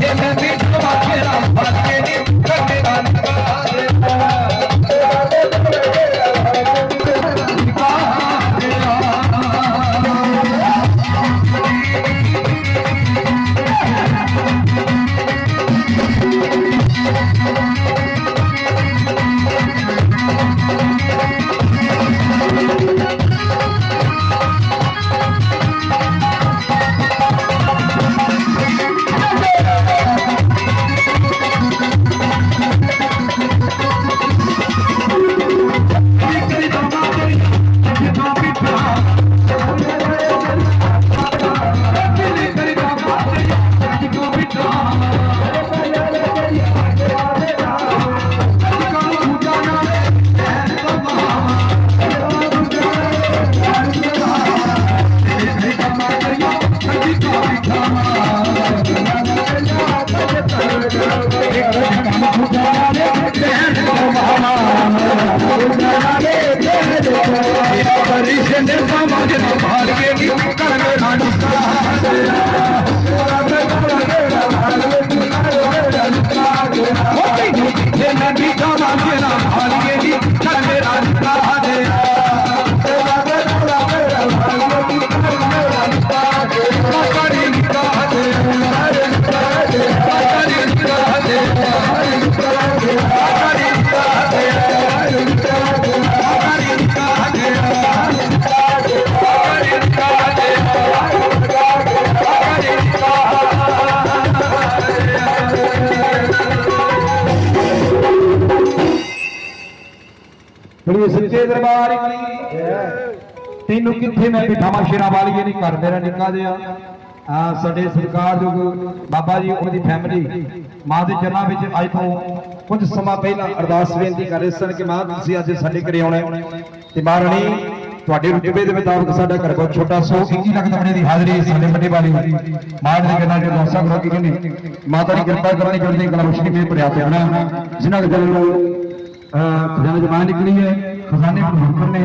ਜੇ ਮੈਂ ਪਰਿਸ਼ਨੇ ਸਮਾਜ ਨਾ ਭਾਲ ਕੇ ਨੀ ਕਰ ਮੇਰਾ ਨਿਕਾਲ ਬੜੀ ਸੱਚੇ ਦਰਬਾਰ ਕੀ ਤੈਨੂੰ ਕਿੱਥੇ ਮੈਂ ਬਿਠਾਵਾਂ ਸ਼ੇਰਾਂ ਵਾਲੀਏ ਨਹੀਂ ਕਰ ਮੇਰਾ ਨਿੱਕਾ ਜਿਹਾ। ਆ ਸਾਡੇ ਸਰਕਾਰਯੋਗ ਬਾਬਾ ਜੀ, ਉਹਨਾਂ ਦੀ ਫੈਮਿਲੀ ਮਾਂ ਦੇ ਚਰਨਾਂ ਵਿੱਚ ਅੱਜ ਤੋਂ ਕੁਝ ਸਮਾਂ ਪਹਿਲਾਂ ਅਰਦਾਸ ਬੇਨਤੀ ਕਰ ਰਹੇ ਸਨ ਕਿ ਮਾਂ, ਤੁਸੀਂ ਅੱਜ ਸਾਡੇ ਘਰੇ ਆਉਣਾ ਤੇ ਮਹਾਰਾਣੀ ਤੁਹਾਡੇ ਰੁਤਬੇ ਦੇ ਮੁਤਾਬਕ ਸਾਡਾ ਘਰ ਬਹੁਤ ਛੋਟਾ, ਸੋ 21 ਲੱਖ ਤਬੜੇ ਦੀ ਹਾਜ਼ਰੀ ਸਾਡੇ ਵੱਡੇ ਵਾਲੀ। ਮਾਂ ਦੇ ਕਹਿੰਦਾ ਕਿ ਦੋਸਤਾਂ ਕਰੋ ਕਿ ਕਹਿੰਦੇ ਮਾਤਾ ਦੀ ਕਿਰਪਾ ਕਰਨੀ ਚਾਹੁੰਦੇ ਕਲਾ ਮੁਸ਼ਕਿਲ ਤੇ ਭਰਿਆ ਪਿਆ ਨਾ ਜਿਨ੍ਹਾਂ ਦੇ ਦਿਲ ਨੂੰ ਖਜ਼ਾਨਾ ਜਮਾ ਨਿਕਲੀ ਹੈ, ਖਜ਼ਾਨੇ ਭਰਪੂਰ ਨੇ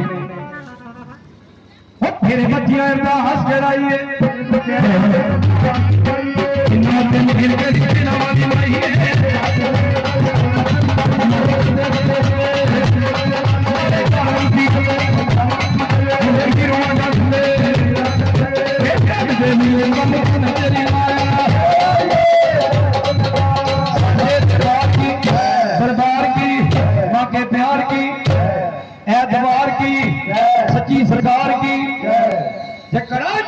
ਉਹ ਤੇਰੇ ਬੱਚਿਆਂ ਦਾ ਹੱਸ ਜੜਾਈਏ ਕਿੰਨਾ ਦਿਨ ਗਿਰ ਕੇ की सरकार की जय जय